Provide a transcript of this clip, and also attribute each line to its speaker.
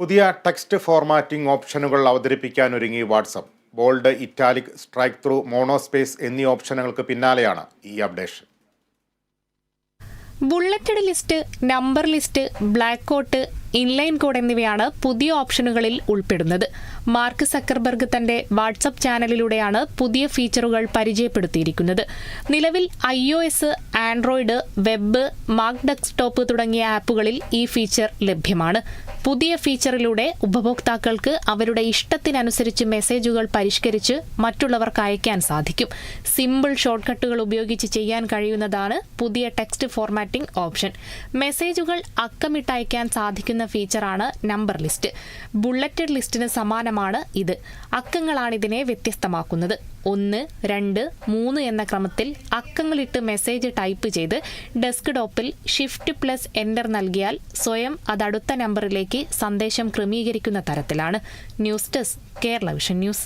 Speaker 1: പുതിയ text formatting ഓപ്ഷനുകൾ അവതരിപ്പിക്കാൻ ഒരുങ്ങി WhatsApp bold italic strike through monospace എന്നീ ഓപ്ഷനുകൾക്ക് പിന്നാലെയാണ് ഈ updation.
Speaker 2: Bulleted list number list block quote inline code എന്നിവയാണ് പുതിയ ഓപ്ഷനുകളിൽ ഉൾപ്പെടുന്നത്. മാർക്ക് സക്കർബർഗ് തന്റെ വാട്സപ്പ് ചാനലിലൂടെയാണ് പുതിയ ഫീച്ചറുകൾ പരിചയപ്പെടുത്തിയിരിക്കുന്നത്. നിലവിൽ I O S android web Mac desktop തുടങ്ങിയ ആപ്പുകളിൽ ഈ ഫീച്ചർ ലഭ്യമാണ്. പുതിയ ഫീച്ചറിലൂടെ ഉപഭോക്താക്കൾക്ക് അവരുടെ ഇഷ്ടത്തിനനുസരിച്ച് മെസ്സേജുകൾ പരിഷ്കരിച്ച് മറ്റുള്ളവർക്ക് അയക്കാൻ സാധിക്കും. സിമ്പിൾ ഷോർട്ട്കട്ടുകൾ ഉപയോഗിച്ച് ചെയ്യാൻ കഴിയുന്നതാണ് പുതിയ ടെക്സ്റ്റ് ഫോർമാറ്റിംഗ് ഓപ്ഷൻ. മെസ്സേജുകൾ അക്കമിട്ട് അയക്കാൻ സാധിക്കുന്ന ഫീച്ചറാണ് നമ്പർ ലിസ്റ്റ്. ബുള്ളറ്റഡ് ലിസ്റ്റിന് സമാനമാണ് ഇത്. അക്കങ്ങളാണ് ഇതിനെ വ്യത്യസ്തമാക്കുന്നത്. ഒന്ന് രണ്ട് മൂന്ന് എന്ന ക്രമത്തിൽ അക്കങ്ങളിട്ട് മെസ്സേജ് ടൈപ്പ് ചെയ്ത് ഡെസ്ക്ടോപ്പിൽ ഷിഫ്റ്റ് പ്ലസ് എന്റർ നൽകിയാൽ സ്വയം അത് അടുത്ത നമ്പറിലേക്ക് സന്ദേശം ക്രമീകരിക്കുന്ന തരത്തിലാണ് news desk Kerala vision news.